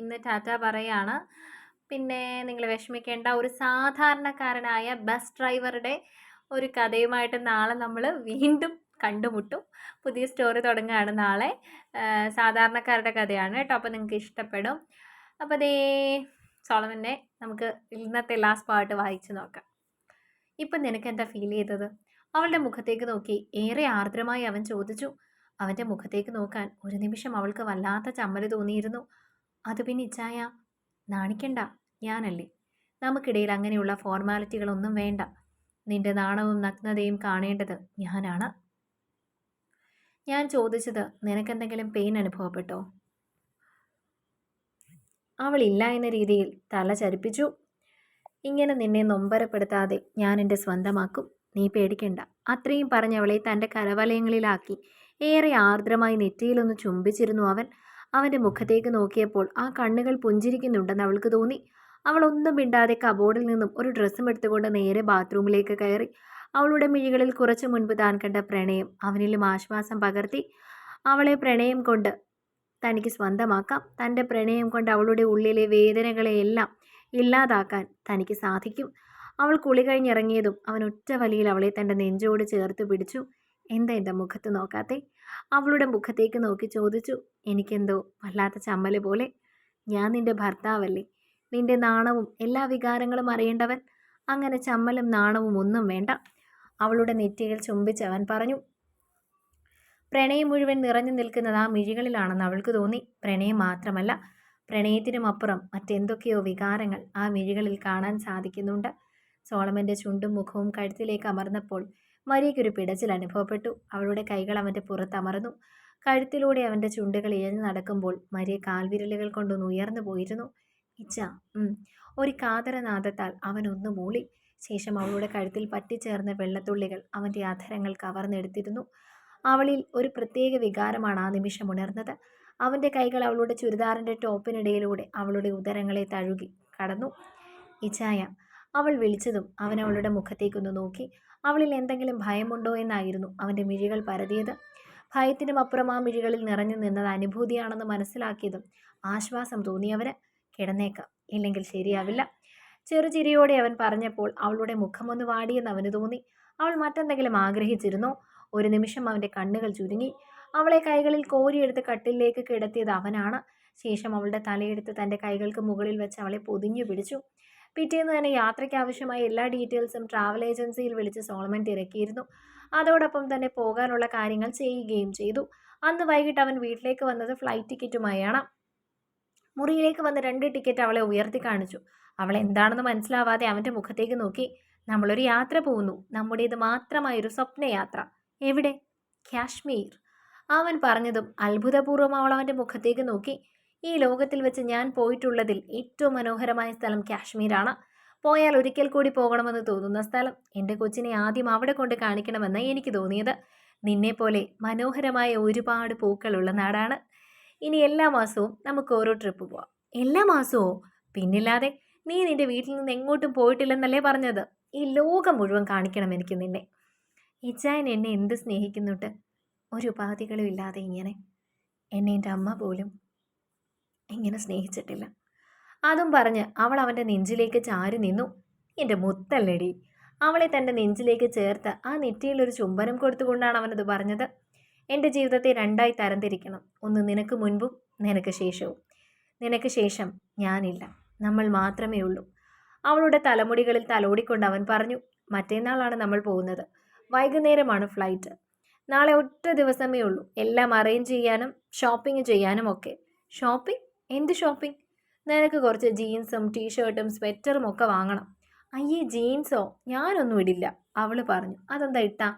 ഇന്ന് ടാറ്റ പറയാണ്. പിന്നെ നിങ്ങൾ വിഷമിക്കേണ്ട ഒരു സാധാരണക്കാരനായ ബസ് ഡ്രൈവറുടെ ഒരു കഥയുമായിട്ട് നാളെ നമ്മൾ വീണ്ടും കണ്ടുമുട്ടും. പുതിയ സ്റ്റോറി തുടങ്ങുകയാണ് നാളെ. സാധാരണക്കാരുടെ കഥയാണ് കേട്ടോ അപ്പോൾ നിങ്ങൾക്ക് ഇഷ്ടപ്പെടും. അപ്പോൾ അതേ സോളമനെ നമുക്ക് ഇന്നത്തെ ലാസ്റ്റ് പാട്ട് വായിച്ചു നോക്കാം. ഇപ്പം നിനക്ക് എന്താ ഫീൽ ചെയ്തത്? അവളുടെ മുഖത്തേക്ക് നോക്കി ഏറെ ആർദ്രമായി അവൻ ചോദിച്ചു അവന്റെ മുഖത്തേക്ക് നോക്കാൻ ഒരു നിമിഷം അവൾക്ക് വല്ലാത്ത ചമ്മൽ തോന്നിയിരുന്നു. അത് പിന്നെ ഇച്ചായ നാണിക്കണ്ട ഞാനല്ലേ. നമുക്കിടയിൽ അങ്ങനെയുള്ള ഫോർമാലിറ്റികളൊന്നും വേണ്ട. നിന്റെ നാണവും നഗ്നതയും കാണേണ്ടത് ഞാനാണ്. ഞാൻ ചോദിച്ചത് നിനക്കെന്തെങ്കിലും പെയിൻ അനുഭവപ്പെട്ടോ? അവൾ ഇല്ല എന്ന രീതിയിൽ തല ചരിപ്പിച്ചു. ഇങ്ങനെ നിന്നെ നൊമ്പരപ്പെടുത്താതെ ഞാൻ എന്റെ സ്വന്തമാക്കും. നീ പേടിക്കണ്ട. അത്രയും പറഞ്ഞവളെ തന്റെ കരവലയങ്ങളിലാക്കി. ഏറെ ആർദ്രമായി നെറ്റിയിലൊന്ന് ചുംബിച്ചിരുന്നു അവൻ. അവന്റെ മുഖത്തേക്ക് നോക്കിയപ്പോൾ ആ കണ്ണുകൾ പുഞ്ചിരിക്കുന്നുണ്ടെന്ന് അവൾക്ക് തോന്നി. അവൾ ഒന്നും മിണ്ടാതെ കബോർഡിൽ നിന്നും ഒരു ഡ്രസ്സും എടുത്തുകൊണ്ട് നേരെ ബാത്റൂമിലേക്ക് കയറി. അവളുടെ മിഴികളിൽ കുറച്ചു മുൻപ് താൻ കണ്ട പ്രണയം അവനിലും ആശ്വാസം പകർത്തി. അവളെ പ്രണയം കൊണ്ട് തനിക്ക് സ്വന്തമാക്കാം. തന്റെ പ്രണയം കൊണ്ട് അവളുടെ ഉള്ളിലെ വേദനകളെയെല്ലാം ഇല്ലാതാക്കാൻ തനിക്ക് സാധിക്കും. അവൾ കുളി കഴിഞ്ഞിറങ്ങിയതും അവൻ ഒറ്റ വലിയിൽ അവളെ തന്റെ നെഞ്ചോട് ചേർത്ത് പിടിച്ചു. എന്താ എന്റെ മുഖത്ത് നോക്കാത്തെ? അവളുടെ മുഖത്തേക്ക് നോക്കി ചോദിച്ചു എനിക്കെന്തോ വല്ലാത്ത ചമ്മൽ പോലെ. ഞാൻ നിന്റെ ഭർത്താവല്ലേ. നിന്റെ നാണവും എല്ലാ വികാരങ്ങളും അറിയേണ്ടവൻ. അങ്ങനെ ചമ്മലും നാണവും ഒന്നും വേണ്ട. അവളുടെ നെറ്റിയിൽ ചുംബിച്ചവൻ പറഞ്ഞു പ്രണയം മുഴുവൻ നിറഞ്ഞു നിൽക്കുന്നത് ആ മിഴികളിലാണെന്ന് അവൾക്ക് തോന്നി. പ്രണയം മാത്രമല്ല പ്രണയത്തിനും അപ്പുറം മറ്റെന്തൊക്കെയോ വികാരങ്ങൾ ആ മിഴികളിൽ കാണാൻ സാധിക്കുന്നുണ്ട്. സോളമന്റെ ചുണ്ടും മുഖവും കഴുത്തിലേക്ക് അമർന്നപ്പോൾ മരിയയ്ക്കൊരു പിടച്ചിൽ അനുഭവപ്പെട്ടു. അവളുടെ കൈകൾ അവന്റെ പുറത്തമർന്നു കഴുത്തിലൂടെ അവന്റെ ചുണ്ടുകൾ ഇഴഞ്ഞു നടക്കുമ്പോൾ മരിയ കാൽവിരലുകൾ കൊണ്ടൊന്ന് ഉയർന്നു പോയിരുന്നു. ഇച്ച ഒരു കാതരനാദത്താൽ അവൻ ഒന്ന് മൂളി. ശേഷം അവളുടെ കഴുത്തിൽ പറ്റിച്ചേർന്ന വെള്ളത്തുള്ളികൾ അവന്റെ അധരങ്ങൾ കവർന്നെടുത്തിരുന്നു. അവളിൽ ഒരു പ്രത്യേക വികാരമാണ് ആ നിമിഷം ഉണർന്നത്. അവന്റെ കൈകൾ അവളുടെ ചുരിദാറിന്റെ ടോപ്പിനിടയിലൂടെ അവളുടെ ഉദരങ്ങളെ തഴുകി കടന്നു. ഇച്ചായ അവൾ വിളിച്ചതും അവൻ അവളുടെ മുഖത്തേക്കൊന്ന് നോക്കി. അവളിൽ എന്തെങ്കിലും ഭയമുണ്ടോ എന്നായിരുന്നു അവന്റെ മിഴികൾ പരതിയത്. ഭയത്തിനും അപ്പുറം ആ മിഴികളിൽ നിറഞ്ഞു നിന്നത് അനുഭൂതിയാണെന്ന് മനസ്സിലാക്കിയതും ആശ്വാസം തോന്നിയവന് കിടന്നേക്കാം ഇല്ലെങ്കിൽ ശരിയാവില്ല. ചെറുചിരിയോടെ അവൻ പറഞ്ഞപ്പോൾ അവളുടെ മുഖമൊന്ന് വാടിയെന്ന് അവന് തോന്നി. അവൾ മറ്റെന്തെങ്കിലും ആഗ്രഹിച്ചിരുന്നോ? ഒരു നിമിഷം അവന്റെ കണ്ണുകൾ ചുരുങ്ങി. അവളെ കൈകളിൽ കോരിയെടുത്ത് കട്ടിലേക്ക് കിടത്തിയത് അവനാണ്. ശേഷം അവളുടെ തലയെടുത്ത് തന്റെ കൈകൾക്ക് മുകളിൽ വെച്ച് അവളെ പൊതിഞ്ഞു പിടിച്ചു. പിറ്റേന്ന് തന്നെ യാത്രയ്ക്ക് ആവശ്യമായ എല്ലാ ഡീറ്റെയിൽസും ട്രാവൽ ഏജൻസിയിൽ വിളിച്ച് സോളമൻ തിരക്കിയിരുന്നു. അതോടൊപ്പം തന്നെ പോകാനുള്ള കാര്യങ്ങൾ ചെയ്യുകയും ചെയ്തു. അന്ന് വൈകിട്ട് അവൻ വീട്ടിലേക്ക് വന്നത് ഫ്ലൈറ്റ് ടിക്കറ്റുമായാണ്. മുറിയിലേക്ക് വന്ന് രണ്ട് ടിക്കറ്റ് അവളെ ഉയർത്തി കാണിച്ചു. അവൾ എന്താണെന്ന് മനസ്സിലാവാതെ അവന്റെ മുഖത്തേക്ക് നോക്കി. നമ്മളൊരു യാത്ര പോകുന്നു. നമ്മുടേത് മാത്രമായൊരു സ്വപ്നയാത്ര. എവിടെ? കാശ്മീർ. അവൻ പറഞ്ഞതും അത്ഭുതപൂർവം അവൾ അവന്റെ മുഖത്തേക്ക് നോക്കി. ഈ ലോകത്തിൽ വെച്ച് ഞാൻ പോയിട്ടുള്ളതിൽ ഏറ്റവും മനോഹരമായ സ്ഥലം കാശ്മീരാണ്. പോയാൽ ഒരിക്കൽ കൂടി പോകണമെന്ന് തോന്നുന്ന സ്ഥലം എന്റെ കൊച്ചിനെ ആദ്യം അവിടെ കൊണ്ട് കാണിക്കണമെന്ന് എനിക്ക് തോന്നിയത്. നിന്നെപ്പോലെ മനോഹരമായ ഒരുപാട് പൂക്കളുള്ള നാടാണ്. ഇനി എല്ലാ മാസവും നമുക്ക് ഓരോ ട്രിപ്പ് പോവാം. എല്ലാ മാസവും? പിന്നില്ലാതെ നീ നിന്റെ വീട്ടിൽ നിന്ന് എങ്ങോട്ടും പോയിട്ടില്ലെന്നല്ലേ പറഞ്ഞത്? ഈ ലോകം മുഴുവൻ കാണിക്കണം എനിക്ക് നിന്നെ. ഇച്ചായൻ എന്നെ എന്ത് സ്നേഹിക്കുന്നുണ്ട്? ഒരു ഉപാധികളും ഇല്ലാതെ ഇങ്ങനെ. എന്നെ എന്റെ അമ്മ പോലും ഇങ്ങനെ സ്നേഹിച്ചിട്ടില്ല. അതും പറഞ്ഞ് അവൾ അവന്റെ നെഞ്ചിലേക്ക് ചാരി നിന്നു. എന്റെ മുത്തല്ലടി അവളെ തന്റെ നെഞ്ചിലേക്ക് ചേർത്ത് ആ നെറ്റിയിൽ ഒരു ചുംബനം കൊടുത്തുകൊണ്ടാണ് അവനത് പറഞ്ഞത്. എന്റെ ജീവിതത്തെ രണ്ടായി തരംതിരിക്കണം. ഒന്ന് നിനക്ക് മുൻപും നിനക്ക് ശേഷവും. നിനക്ക് ശേഷം ഞാനില്ല. നമ്മൾ മാത്രമേ ഉള്ളൂ. അവളുടെ തലമുടികളിൽ തലോടിക്കൊണ്ട് അവൻ പറഞ്ഞു മറ്റേന്നാളാണ് നമ്മൾ പോകുന്നത്. വൈകുന്നേരമാണ് ഫ്ലൈറ്റ്. നാളെ ഒറ്റ ദിവസമേ ഉള്ളൂ. എല്ലാം അറേഞ്ച് ചെയ്യാനും ഷോപ്പിംഗ് ചെയ്യാനും ഒക്കെ. ഷോപ്പിംഗ്? എന്ത് ഷോപ്പിംഗ് നിനക്ക് കുറച്ച് ജീൻസും ടീഷർട്ടും സ്വെറ്ററും ഒക്കെ വാങ്ങണം. അയ്യേ ജീൻസോ? ഞാനൊന്നും ഇടില്ല അവൾ പറഞ്ഞു. അതെന്താ ഇട്ടാ?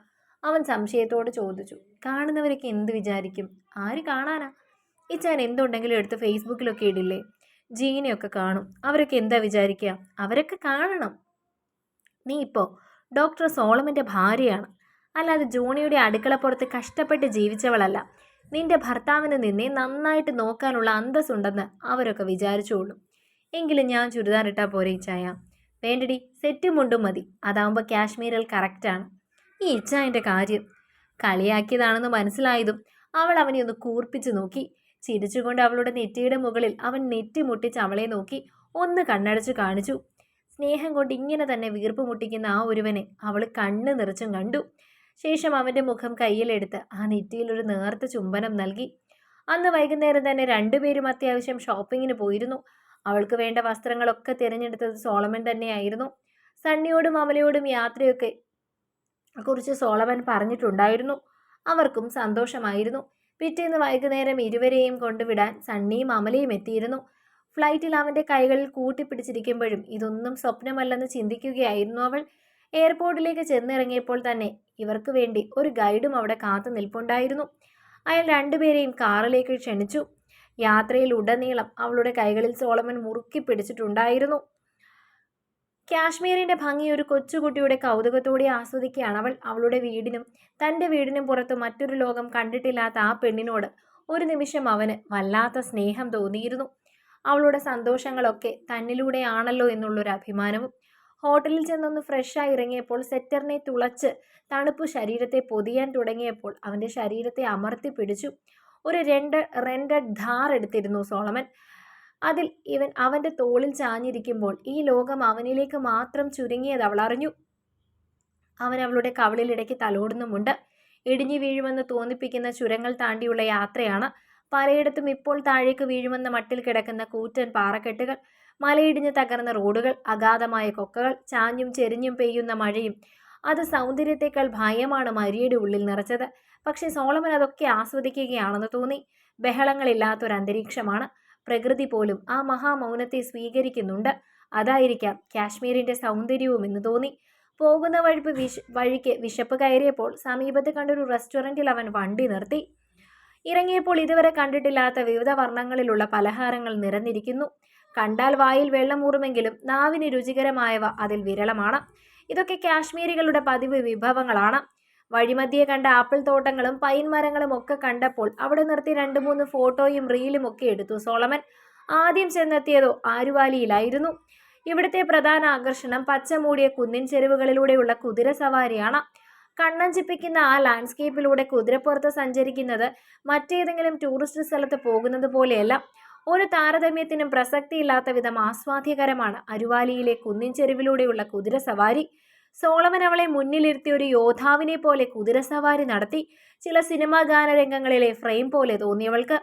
അവൻ സംശയത്തോട് ചോദിച്ചു. കാണുന്നവരൊക്കെ എന്ത് വിചാരിക്കും? ആര് കാണാനാ? ഇച്ചാൻ എന്തുണ്ടെങ്കിലും എടുത്ത് ഫേസ്ബുക്കിലൊക്കെ ഇടില്ലേ? ജീനയൊക്കെ കാണും. അവരൊക്കെ എന്താ വിചാരിക്കുക അവരൊക്കെ കാണണം. നീ ഇപ്പോൾ ഡോക്ടർ സോളമന്റെ ഭാര്യയാണ്. അല്ലാതെ ജോണിയുടെ അടുക്കളപ്പുറത്ത് കഷ്ടപ്പെട്ട് ജീവിച്ചവളല്ല. നിന്റെ ഭർത്താവിന് നിന്നെ നന്നായിട്ട് നോക്കാനുള്ള അന്തസ്സുണ്ടെന്ന് അവരൊക്കെ വിചാരിച്ചോളും. എങ്കിലും ഞാൻ ചുരിദാർ ഇട്ടാൽ പോരെ ഇച്ചായ. വേണ്ടടി സെറ്റും മുണ്ടും മതി. അതാവുമ്പോൾ കാശ്മീരിൽ കറക്റ്റാണ് ഈ ഇച്ചായന്റെ കാര്യം കളിയാക്കിയതാണെന്ന് മനസ്സിലായതും അവൾ അവനെ ഒന്ന് കൂർപ്പിച്ച് നോക്കി. ചിരിച്ചുകൊണ്ട് അവളുടെ നെറ്റിയുടെ മുകളിൽ അവൻ നെറ്റി മുട്ടിച്ച് അവളെ നോക്കി ഒന്ന് കണ്ണടച്ചു കാണിച്ചു. സ്നേഹം കൊണ്ട് ഇങ്ങനെ തന്നെ വീർപ്പ് മുട്ടിക്കുന്ന ആ ഒരുവനെ അവൾ കണ്ണ് നിറച്ചും കണ്ടു. ശേഷം അവന്റെ മുഖം കയ്യിലെടുത്ത് ആ നെറ്റിയിൽ ഒരു നേർത്ത ചുംബനം നൽകി. അന്ന് വൈകുന്നേരം തന്നെ രണ്ടുപേരും അത്യാവശ്യം ഷോപ്പിങ്ങിന് പോയിരുന്നു. അവൾക്ക് വേണ്ട വസ്ത്രങ്ങളൊക്കെ തിരഞ്ഞെടുത്തത് സോളമൻ തന്നെയായിരുന്നു. സണ്ണിയോടും അമലയോടും യാത്രയൊക്കെ കുറിച്ച് സോളമൻ പറഞ്ഞിട്ടുണ്ടായിരുന്നു. അവർക്കും സന്തോഷമായിരുന്നു. പിറ്റേന്ന് വൈകുന്നേരം ഇരുവരെയും കൊണ്ടുവിടാൻ സണ്ണിയും അമലയും എത്തിയിരുന്നു. ഫ്ലൈറ്റിൽ അവന്റെ കൈകളിൽ കൂട്ടിപ്പിടിച്ചിരിക്കുമ്പോഴും ഇതൊന്നും സ്വപ്നമല്ലെന്ന് ചിന്തിക്കുകയായിരുന്നു അവൾ. എയർപോർട്ടിലേക്ക് ചെന്നിറങ്ങിയപ്പോൾ തന്നെ ഇവർക്ക് വേണ്ടി ഒരു ഗൈഡും അവിടെ കാത്തു നിൽപ്പുണ്ടായിരുന്നു. അയാൾ രണ്ടുപേരെയും കാറിലേക്ക് ക്ഷണിച്ചു. യാത്രയിൽ ഉടനീളം അവളുടെ കൈകളിൽ സോളമൻ മുറുക്കി പിടിച്ചിട്ടുണ്ടായിരുന്നു. കാശ്മീരിന്റെ ഭംഗി ഒരു കൊച്ചുകുട്ടിയുടെ കൗതുകത്തോടെ ആസ്വദിക്കുകയാണ് അവൾ. അവളുടെ വീടിനും തന്റെ വീടിനും പുറത്ത് മറ്റൊരു ലോകം കണ്ടിട്ടില്ലാത്ത ആ പെണ്ണിനോട് ഒരു നിമിഷം അവന് വല്ലാത്ത സ്നേഹം തോന്നിയിരുന്നു. അവളുടെ സന്തോഷങ്ങളൊക്കെ തന്നിലൂടെയാണല്ലോ എന്നുള്ളൊരു അഭിമാനവും ഹോട്ടലിൽ ചെന്നൊന്ന് ഫ്രഷായി ഇറങ്ങിയപ്പോൾ സെറ്ററിനെ തുളച്ച് തണുപ്പ് ശരീരത്തെ പൊതിയാൻ തുടങ്ങിയപ്പോൾ അവന്റെ ശരീരത്തെ അമർത്തി പിടിച്ചു. ഒരു രണ്ട് റെൻഡഡ് ധാർ എടുത്തിരുന്നു സോളമൻ. അതിൽ ഇവൻ അവന്റെ തോളിൽ ചാഞ്ഞിരിക്കുമ്പോൾ ഈ ലോകം അവനിലേക്ക് മാത്രം ചുരുങ്ങിയത് അവൾ അറിഞ്ഞു. അവൻ അവളുടെ കവളിലിടയ്ക്ക് തലോടുന്നുമുണ്ട്. ഇടിഞ്ഞു വീഴുമെന്ന് തോന്നിപ്പിക്കുന്ന ചുരങ്ങൾ താണ്ടിയുള്ള യാത്രയാണ്. പലയിടത്തും ഇപ്പോൾ താഴേക്ക് വീഴുമെന്ന മട്ടിൽ കിടക്കുന്ന കൂറ്റൻ പാറക്കെട്ടുകൾ. മലയിടിഞ്ഞ് തകർന്ന റോഡുകൾ അഗാധമായ കൊക്കകൾ ചാഞ്ഞും ചെരിഞ്ഞും പെയ്യുന്ന മഴയും. അത് സൗന്ദര്യത്തെക്കാൾ ഭയമാണ് മരിയുടെ ഉള്ളിൽ നിറച്ചത്. പക്ഷേ സോളമൻ അതൊക്കെ ആസ്വദിക്കുകയാണെന്ന് തോന്നി. ബഹളങ്ങളില്ലാത്തൊരു അന്തരീക്ഷമാണ് പ്രകൃതി പോലും ആ മഹാമൗനത്തെ സ്വീകരിക്കുന്നുണ്ട്. അതായിരിക്കാം കാശ്മീരിന്റെ സൗന്ദര്യവും എന്ന് തോന്നി. പോകുന്ന വഴിപ്പ് വിശ വഴിക്ക് വിശപ്പ് കയറിയപ്പോൾ സമീപത്ത് കണ്ടൊരു റെസ്റ്റോറന്റിൽ അവൻ വണ്ടി നിർത്തി. ഇറങ്ങിയപ്പോൾ ഇതുവരെ കണ്ടിട്ടില്ലാത്ത വിവിധ വർണങ്ങളിലുള്ള പലഹാരങ്ങൾ നിരന്നിരിക്കുന്നു കണ്ടാൽ വായിൽ വെള്ളമൂറുമെങ്കിലും നാവിന് രുചികരമായവ അതിൽ വിരളമാണ്. ഇതൊക്കെ കാശ്മീരികളുടെ പതിവ് വിഭവങ്ങളാണ്. വഴിമധ്യേ കണ്ട ആപ്പിൾ തോട്ടങ്ങളും പൈൻ മരങ്ങളും ഒക്കെ കണ്ടപ്പോൾ അവിടെ നിർത്തി രണ്ട് മൂന്ന് ഫോട്ടോയും റീലും ഒക്കെ എടുത്തു സോളമൻ. ആദ്യം ചെന്നെത്തിയതോ ആരുവാലിയിലായിരുന്നു. ഇവിടുത്തെ പ്രധാന ആകർഷണം പച്ചമൂടിയ കുന്നിൻ ചെരുവുകളിലൂടെയുള്ള കുതിര സവാരിയാണ്. കണ്ണഞ്ചിപ്പിക്കുന്ന ആ ലാൻഡ്സ്കേപ്പിലൂടെ കുതിരപ്പുറത്ത് സഞ്ചരിക്കുന്നത് മറ്റേതെങ്കിലും ടൂറിസ്റ്റ് സ്ഥലത്ത് പോകുന്നത് പോലെയല്ല. ഒരു താരതമ്യത്തിനും പ്രസക്തിയില്ലാത്ത വിധം ആസ്വാദ്യകരമാണ് അരുവാലിയിലെ കുന്നിൻ ചെരുവിലൂടെയുള്ള കുതിര സവാരി. സോളമൻ അവളെ മുന്നിലിരുത്തി ഒരു യോദ്ധാവിനെ പോലെ കുതിരസവാരി നടത്തി. ചില സിനിമാ ഗാനരംഗങ്ങളിലെ ഫ്രെയിം പോലെ തോന്നിയവൾക്ക്.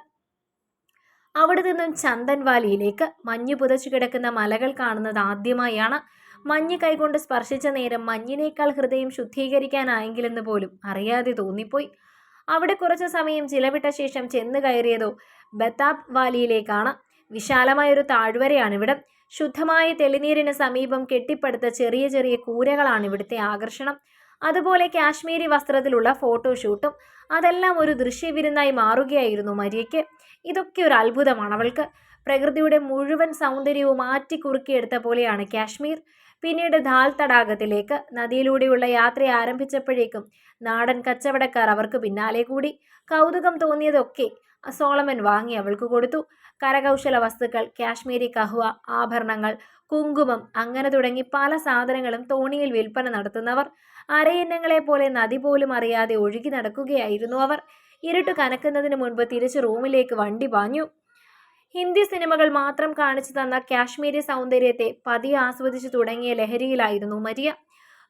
അവിടെ നിന്നും ചന്ദൻവാലിയിലേക്ക് മഞ്ഞ് പുതച്ചു കിടക്കുന്ന മലകൾ കാണുന്നത് ആദ്യമായാണ്. മഞ്ഞ് കൈകൊണ്ട് സ്പർശിച്ച നേരം മഞ്ഞിനേക്കാൾ ഹൃദയം ശുദ്ധീകരിക്കാനായെങ്കിലെന്ന് പോലും അറിയാതെ തോന്നിപ്പോയി. അവിടെ കുറച്ചു സമയം ചിലവിട്ട ശേഷം ചെന്ന് കയറിയതോ ബത്താബ് വാലിയിലേക്കാണ്. വിശാലമായൊരു താഴ്വരയാണിവിടം. ശുദ്ധമായ തെളിനീരിന് സമീപം കെട്ടിപ്പടുത്ത ചെറിയ ചെറിയ കൂരകളാണ് ഇവിടുത്തെ ആകർഷണം. അതുപോലെ കാശ്മീരി വസ്ത്രത്തിലുള്ള ഫോട്ടോഷൂട്ടും അതെല്ലാം ഒരു ദൃശ്യവിരുന്നായി മാറുകയായിരുന്നു മരിയയ്ക്ക്. ഇതൊക്കെ ഒരു അത്ഭുതമാണ് അവൾക്ക്. പ്രകൃതിയുടെ മുഴുവൻ സൗന്ദര്യവും മാറ്റിക്കുറുക്കിയെടുത്ത പോലെയാണ് കാശ്മീർ. പിന്നീട് ധാൽ തടാകത്തിലേക്ക് നദിയിലൂടെയുള്ള യാത്ര ആരംഭിച്ചപ്പോഴേക്കും നാടൻ കച്ചവടക്കാർ അവർക്ക് പിന്നാലെ കൂടി. കൗതുകം തോന്നിയതൊക്കെ സോളമൻ വാങ്ങി അവൾക്ക് കൊടുത്തു. കരകൗശല വസ്തുക്കൾ കാശ്മീരി കഹുവ ആഭരണങ്ങൾ കുങ്കുമം അങ്ങനെ തുടങ്ങി പല സാധനങ്ങളും തോണിയിൽ വിൽപ്പന നടത്തുന്നവർ. അരയന്നങ്ങളെ പോലെ നദി പോലും അറിയാതെ ഒഴുകി നടക്കുകയായിരുന്നു അവർ. ഇരുട്ട് കനക്കുന്നതിന് മുൻപ് തിരിച്ച് റൂമിലേക്ക് വണ്ടി പാഞ്ഞു. ഹിന്ദി സിനിമകൾ മാത്രം കാണിച്ചു തന്ന കാശ്മീരി സൗന്ദര്യത്തെ പതിയെ ആസ്വദിച്ചു തുടങ്ങിയ ലഹരിയിലായിരുന്നു മരിയ.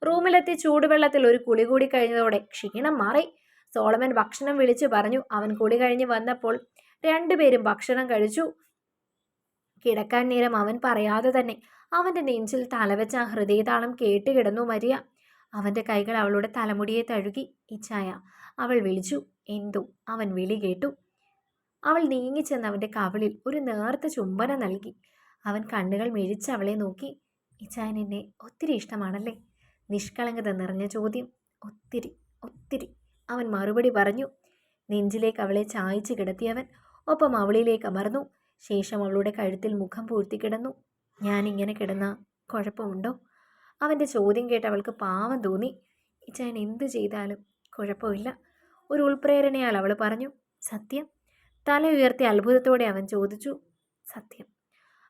റൂമിലെത്തി ചൂടുവെള്ളത്തിൽ ഒരു കുളി കൂടി കഴിഞ്ഞതോടെ ക്ഷീണം മാറി. സോളമൻ ഭക്ഷണം വിളിച്ചു പറഞ്ഞു. അവൻ കുളി കഴിഞ്ഞ് വന്നപ്പോൾ രണ്ടുപേരും ഭക്ഷണം കഴിച്ചു. കിടക്കാൻ നേരം അവൻ പറയാതെ തന്നെ അവന്റെ നെഞ്ചിൽ തലവെച്ച ആ ഹൃദയതാളം കേട്ടുകിടന്നു മരിയ. അവന്റെ കൈകൾ അവളുടെ തലമുടിയെ തഴുകി. ഇച്ചായ അവൾ വിളിച്ചു. എന്തോ? അവൻ വിളി കേട്ടു. അവൾ നീങ്ങിച്ചെന്ന് അവന്റെ കവളിൽ ഒരു നേർത്ത ചുംബന നൽകി. അവൻ കണ്ണുകൾ മിഴിച്ച് അവളെ നോക്കി. ഇച്ചായൻ എന്നെ ഒത്തിരി ഇഷ്ടമാണല്ലേ? നിഷ്കളങ്കത നിറഞ്ഞ ചോദ്യം. ഒത്തിരി ഒത്തിരി. അവൻ മറുപടി പറഞ്ഞു നെഞ്ചിലേക്ക് അവളെ ചായച്ചു കിടത്തിയവൻ ഒപ്പം അവളിലേക്ക് അമർന്നു. ശേഷം അവളുടെ കഴുത്തിൽ മുഖം പൂഴ്ത്തി കിടന്നു. ഞാൻ ഇങ്ങനെ കിടന്ന കുഴപ്പമുണ്ടോ? അവന്റെ ചോദ്യം കേട്ട് അവൾക്ക് പാവം തോന്നി. ഞാൻ എന്ത് ചെയ്താലും കുഴപ്പമില്ല. ഒരു ഉൾപ്രേരണയാൽ അവൾ പറഞ്ഞു സത്യം. തല ഉയർത്തി അത്ഭുതത്തോടെ അവൻ ചോദിച്ചു സത്യം.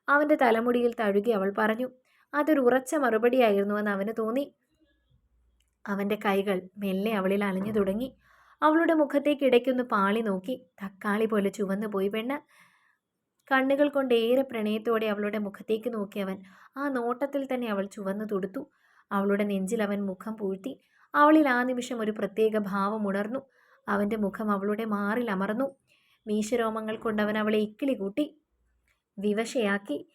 അവന്റെ തലമുടിയിൽ തഴുകി അവൾ പറഞ്ഞു അതൊരു ഉറച്ച മറുപടിയായിരുന്നുവെന്ന് അവന് തോന്നി. അവന്റെ കൈകൾ മെല്ലെ അവളിൽ അലിഞ്ഞു തുടങ്ങി. അവളുടെ മുഖത്തേക്ക് ഇടയ്ക്കൊന്ന് പാളി നോക്കി. തക്കാളി പോലെ ചുവന്നു പോയി പെണ്ണ്. കണ്ണുകൾ കൊണ്ട് ഏറെ പ്രണയത്തോടെ അവളുടെ മുഖത്തേക്ക് നോക്കിയവൻ ആ നോട്ടത്തിൽ തന്നെ അവൾ ചുവന്നു തുടുത്തു. അവളുടെ നെഞ്ചിൽ അവൻ മുഖം പൂഴ്ത്തി. അവളിൽ ആ നിമിഷം ഒരു പ്രത്യേക ഭാവം ഉണർന്നു. അവന്റെ മുഖം അവളുടെ മാറിൽ അമർന്നു. മീശരോമങ്ങൾ കൊണ്ട് അവൻ അവളെ ഇക്കിളി കൂട്ടി. വിവശയാക്കി.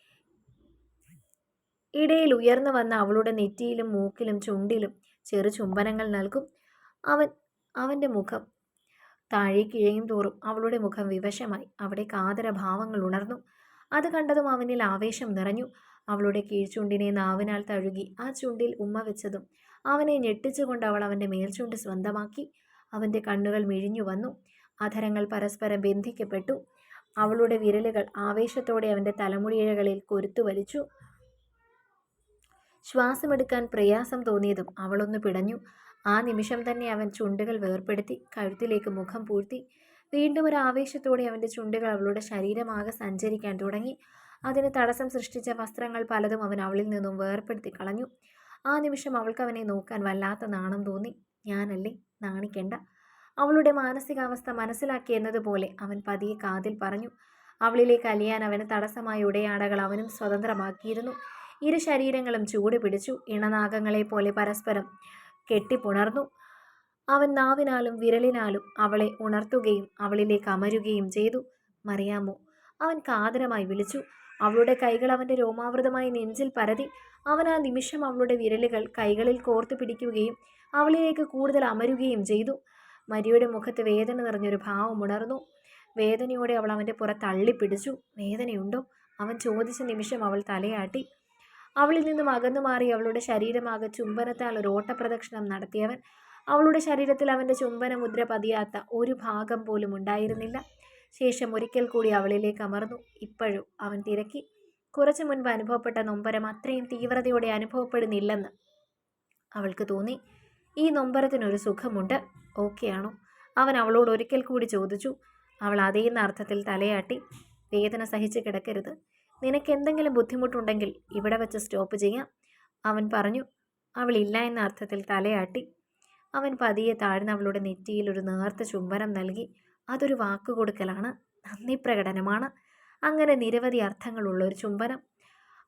ഇടയിൽ ഉയർന്നു വന്ന അവളുടെ നെറ്റിയിലും മൂക്കിലും ചുണ്ടിലും ചെറു ചുംബനങ്ങൾ നൽകും. അവൻ അവന്റെ മുഖം താഴേക്ക് ഇഴയും തോറും അവളുടെ മുഖം വിവശമായി. അവിടെ കാതരഭാവങ്ങൾ ഉണർന്നു. അത് കണ്ടതും അവനിൽ ആവേശം നിറഞ്ഞു. അവളുടെ കീഴ്ചുണ്ടിനെ നാവിനാൽ തഴുകി ആ ചുണ്ടിൽ ഉമ്മ വെച്ചതും അവനെ ഞെട്ടിച്ചുകൊണ്ട് അവൾ അവന്റെ മേൽചുണ്ട് സ്വന്തമാക്കി. അവന്റെ കണ്ണുകൾ മിഴിഞ്ഞു വന്നു. അധരങ്ങൾ പരസ്പരം ബന്ധിക്കപ്പെട്ടു. അവളുടെ വിരലുകൾ ആവേശത്തോടെ അവന്റെ തലമുടിയിഴകളിൽ കൊരുത്തു വലിച്ചു. ശ്വാസമെടുക്കാൻ പ്രയാസം തോന്നിയതും അവളൊന്ന് പിടഞ്ഞു. ആ നിമിഷം തന്നെ അവൻ ചുണ്ടുകൾ വേർപ്പെടുത്തി കഴുത്തിലേക്ക് മുഖം പൂഴ്ത്തി വീണ്ടും ഒരു ആവേശത്തോടെ അവന്റെ ചുണ്ടുകൾ അവളുടെ ശരീരമാകെ സഞ്ചരിക്കാൻ തുടങ്ങി. അതിന് തടസ്സം സൃഷ്ടിച്ച വസ്ത്രങ്ങൾ പലതും അവൻ അവളിൽ നിന്നും വേർപ്പെടുത്തി കളഞ്ഞു. ആ നിമിഷം അവൾക്ക് അവനെ നോക്കാൻ വല്ലാത്ത നാണം തോന്നി. ഞാനല്ലേ? നാണിക്കണ്ട. അവളുടെ മാനസികാവസ്ഥ മനസ്സിലാക്കി എന്നതുപോലെ അവൻ പതിയെ കാതിൽ പറഞ്ഞു. അവളിലേക്ക് അലിയാൻ അവന് തടസ്സമായ ഉടയാടകൾ അവനും സ്വതന്ത്രമാക്കിയിരുന്നു. ഇരു ശരീരങ്ങളും ചൂട് പിടിച്ചു. ഇണനാഗങ്ങളെ പോലെ പരസ്പരം കെട്ടിപ്പുണർന്നു. അവൻ നാവിനാലും വിരലിനാലും അവളെ ഉണർത്തുകയും അവളിലേക്ക് അമരുകയും ചെയ്തു. മറിയാമോ അവൻ കാതരമായി വിളിച്ചു. അവളുടെ കൈകൾ അവന്റെ രോമാവൃതമായി നെഞ്ചിൽ പരതി. അവൻ ആ നിമിഷം അവളുടെ വിരലുകൾ കൈകളിൽ കോർത്തു പിടിക്കുകയും അവളിലേക്ക് കൂടുതൽ അമരുകയും ചെയ്തു. മരിയുടെ മുഖത്ത് വേദന നിറഞ്ഞൊരു ഭാവം ഉണർന്നു. വേദനയോടെ അവൾ അവന്റെ പുറത്ത് തള്ളിപ്പിടിച്ചു. വേദനയുണ്ടോ? അവൻ ചോദിച്ച നിമിഷം അവൾ തലയാട്ടി. അവളിൽ നിന്നും അകന്നു മാറി അവളുടെ ശരീരമാകെ ചുംബനത്താൽ ഒരു ഓട്ടപ്രദക്ഷിണം നടത്തിയവൻ. അവളുടെ ശരീരത്തിൽ അവന്റെ ചുംബനമുദ്ര പതിയാത്ത ഒരു ഭാഗം പോലും ഉണ്ടായിരുന്നില്ല. ശേഷം ഒരിക്കൽ കൂടി അവളിലേക്ക് അമർന്നു. ഇപ്പോഴും അവൻ തിരക്കി. കുറച്ചു മുൻപ് അനുഭവപ്പെട്ട നൊമ്പരം അത്രയും തീവ്രതയോടെ അനുഭവപ്പെടുന്നില്ലെന്ന് അവൾക്ക് തോന്നി. ഈ നൊമ്പരത്തിനൊരു സുഖമുണ്ട്. ഓക്കെയാണോ അവൻ അവളോട് ഒരിക്കൽ കൂടി ചോദിച്ചു. അവൾ അതേന്ന അർത്ഥത്തിൽ തലയാട്ടി. വേദന സഹിച്ച് കിടക്കരുത്. നിനക്ക് എന്തെങ്കിലും ബുദ്ധിമുട്ടുണ്ടെങ്കിൽ ഇവിടെ വെച്ച് സ്റ്റോപ്പ് ചെയ്യാം. അവൻ പറഞ്ഞു അവൾ ഇല്ല എന്ന അർത്ഥത്തിൽ തലയാട്ടി. അവൻ പതിയെ താഴ്ന്ന അവളുടെ നെറ്റിയിൽ ഒരു നേർത്ത ചുംബനം നൽകി അതൊരു വാക്കുകൊടുക്കലാണ് നന്ദി പ്രകടനമാണ്. അങ്ങനെ നിരവധി അർത്ഥങ്ങളുള്ള ഒരു ചുംബനം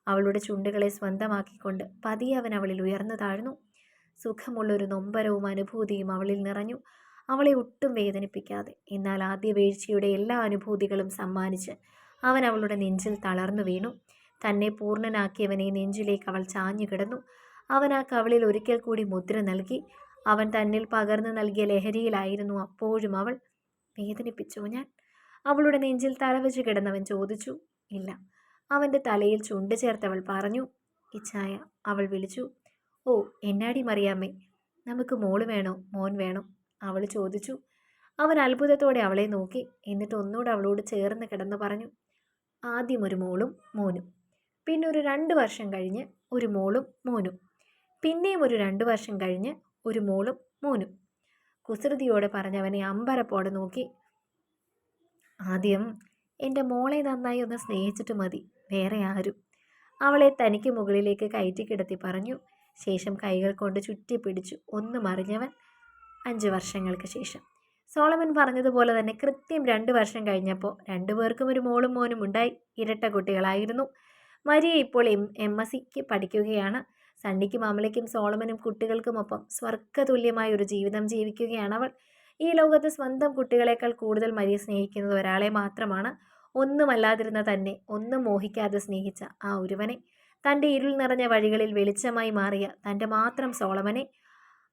അവളുടെ ചുണ്ടുകളെ സ്വന്തമാക്കിക്കൊണ്ട് പതിയെ അവൻ അവളിൽ ഉയർന്നു താഴ്ന്നു. സുഖമുള്ളൊരു നൊമ്പരവും അനുഭൂതിയും അവളിൽ നിറഞ്ഞു. അവളെ ഒട്ടും വേദനിപ്പിക്കാതെ എന്നാൽ ആദ്യ വീഴ്ചയുടെ എല്ലാ അനുഭൂതികളും സമ്മാനിച്ച് അവൻ അവളുടെ നെഞ്ചിൽ തളർന്നു വീണു. തന്നെ പൂർണനാക്കിയവനെ നെഞ്ചിലേക്ക് അവൾ ചാഞ്ഞു കിടന്നു. അവൻ ആ കവളിൽ ഒരിക്കൽ കൂടി മുദ്ര നൽകി. അവൻ തന്നിൽ പകർന്നു നൽകിയ ലഹരിയിലായിരുന്നു അപ്പോഴും അവൾ. വേദനിപ്പിച്ചു ഞാൻ? അവളുടെ നെഞ്ചിൽ തലവെച്ച് കിടന്നവൻ ചോദിച്ചു. ഇല്ല. അവന്റെ തലയിൽ ചുണ്ട് ചേർത്തവൾ പറഞ്ഞു. ഇച്ഛായ അവൾ വിളിച്ചു. ഓ എന്നാടി മറിയാമ്മേ? നമുക്ക് മോൾ വേണോ? മോൻ വേണോ? അവൾ ചോദിച്ചു. അവൻ അത്ഭുതത്തോടെ അവളെ നോക്കി. എന്നിട്ട് ഒന്നുകൂടെ അവളോട് ചേർന്ന് കിടന്നു പറഞ്ഞു. ആദ്യം ഒരു മോളും മോനും. പിന്നെ ഒരു രണ്ട് വർഷം കഴിഞ്ഞ് ഒരു മോളും മോനും. പിന്നെയും ഒരു രണ്ട് വർഷം കഴിഞ്ഞ് ഒരു മോളും മോനും. കുസൃതിയോടെ പറഞ്ഞവനെ അമ്പരപ്പോടെ നോക്കി. ആദ്യം എന്റെ മോളെ നന്നായി ഒന്ന് സ്നേഹിച്ചിട്ട് മതി വേറെ ആരും. അവളെ തനിക്ക് മുകളിലേക്ക് കയറ്റി കിടത്തി പറഞ്ഞു. ശേഷം കൈകൾ കൊണ്ട് ചുറ്റി പിടിച്ചു ഒന്ന് മറിഞ്ഞവൻ അഞ്ച് വർഷങ്ങൾക്ക് ശേഷം. സോളമൻ പറഞ്ഞതുപോലെ തന്നെ കൃത്യം രണ്ട് വർഷം കഴിഞ്ഞപ്പോൾ രണ്ടുപേർക്കും ഒരു മോളും മോനും ഉണ്ടായി. ഇരട്ട കുട്ടികളായിരുന്നു. മരിയ ഇപ്പോൾ എം എം എസ് സിക്ക് പഠിക്കുകയാണ്. സണ്ണിക്കും അമലയ്ക്കും സോളമനും കുട്ടികൾക്കുമൊപ്പം സ്വർഗതുല്യമായ ഒരു ജീവിതം ജീവിക്കുകയാണ് അവൾ. ഈ ലോകത്ത് സ്വന്തം കുട്ടികളെക്കാൾ കൂടുതൽ മരിയ സ്നേഹിക്കുന്നത് ഒരാളെ മാത്രമാണ്. ഒന്നുമല്ലാതിരുന്ന തന്നെ ഒന്നും മോഹിക്കാതെ സ്നേഹിച്ച ആ ഒരുവനെ. തന്റെ ഇരുൾ നിറഞ്ഞ വഴികളിൽ വെളിച്ചമായി മാറിയ തന്റെ മാത്രം സോളമനെ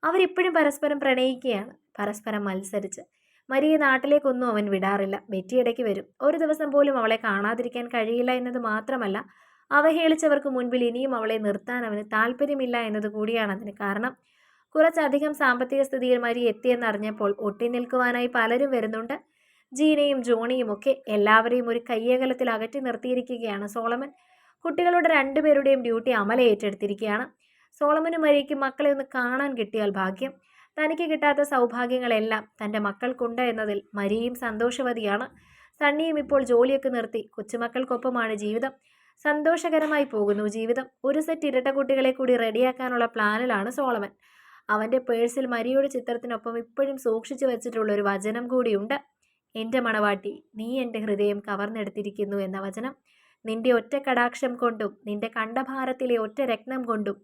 അവരിപ്പോഴും പരസ്പരം പ്രണയിക്കുകയാണ്. പരസ്പരം മത്സരിച്ച്. മരിയെ നാട്ടിലേക്കൊന്നും അവൻ വിടാറില്ല. വെറ്റിയിടയ്ക്ക് വരും. ഒരു ദിവസം പോലും അവളെ കാണാതിരിക്കാൻ കഴിയില്ല എന്നത് മാത്രമല്ല അവഹേളിച്ചവർക്ക് മുൻപിൽ ഇനിയും അവളെ നിർത്താൻ അവന് താല്പര്യമില്ല എന്നത് കൂടിയാണ് അതിന് കാരണം. കുറച്ചധികം സാമ്പത്തിക സ്ഥിതിയിൽ മരി എത്തിയെന്നറിഞ്ഞപ്പോൾ ഒട്ടി നിൽക്കുവാനായി പലരും വരുന്നുണ്ട്. ജീനയും ജോണിയും ഒക്കെ എല്ലാവരെയും ഒരു കയ്യകലത്തിൽ അകറ്റി നിർത്തിയിരിക്കുകയാണ് സോളമൻ. കുട്ടികളുടെ രണ്ടുപേരുടെയും ഡ്യൂട്ടി അമല ഏറ്റെടുത്തിരിക്കുകയാണ്. സോളമനും മരിയയ്ക്കും മക്കളെ ഒന്ന് കാണാൻ കിട്ടിയാൽ ഭാഗ്യം. തനിക്ക് കിട്ടാത്ത സൗഭാഗ്യങ്ങളെല്ലാം തന്റെ മക്കൾക്കുണ്ട് എന്നതിൽ മരിയയും സന്തോഷവതിയാണ്. സണ്ണിയും ഇപ്പോൾ ജോലിയൊക്കെ നിർത്തി കൊച്ചുമക്കൾക്കൊപ്പമാണ് ജീവിതം. സന്തോഷകരമായി പോകുന്നു ജീവിതം. ഒരു സെറ്റ് ഇരട്ട കുട്ടികളെ കൂടി റെഡിയാക്കാനുള്ള പ്ലാനിലാണ് സോളമൻ. അവന്റെ പേഴ്സിൽ മരിയുടെ ചിത്രത്തിനൊപ്പം ഇപ്പോഴും സൂക്ഷിച്ചു വെച്ചിട്ടുള്ള ഒരു വചനം കൂടിയുണ്ട്. എന്റെ മണവാട്ടി നീ എന്റെ ഹൃദയം കവർന്നെടുത്തിരിക്കുന്നു എന്ന വചനം. നിന്റെ ഒറ്റ കടാക്ഷം കൊണ്ടും നിന്റെ കണ്ഠഭാരത്തിലെ ഒറ്റ രത്നം കൊണ്ടും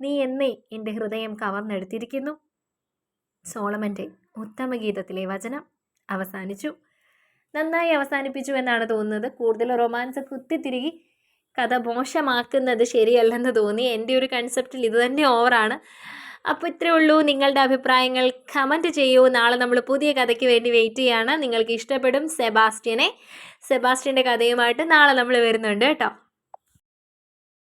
നീ എന്നേ എന്റെ ഹൃദയം കവർന്നെടുത്തിരിക്കുന്നു. സോളമന്റെ ഉത്തമഗീതത്തിലെ വചനം അവസാനിച്ചു. നന്നായി അവസാനിപ്പിച്ചു എന്നാണ് തോന്നുന്നത്. കൂടുതൽ റൊമാൻസ് കുത്തിത്തിരികി കഥ മോശമാക്കുന്നത് ശരിയല്ലെന്ന് തോന്നി. എന്റെ ഒരു കൺസെപ്റ്റിൽ ഇത് തന്നെ ഓവറാണ് അപ്പോൾ ഇത്രയേ ഉള്ളൂ. നിങ്ങളുടെ അഭിപ്രായങ്ങൾ കമന്റ് ചെയ്യൂ. നാളെ നമ്മൾ പുതിയ കഥയ്ക്ക് വേണ്ടി വെയിറ്റ് ചെയ്യാണ്. നിങ്ങൾക്ക് ഇഷ്ടപ്പെടും സെബാസ്റ്റ്യനെ. സെബാസ്റ്റ്യന്റെ കഥയുമായിട്ട് നാളെ നമ്മൾ വരുന്നുണ്ട് കേട്ടോ.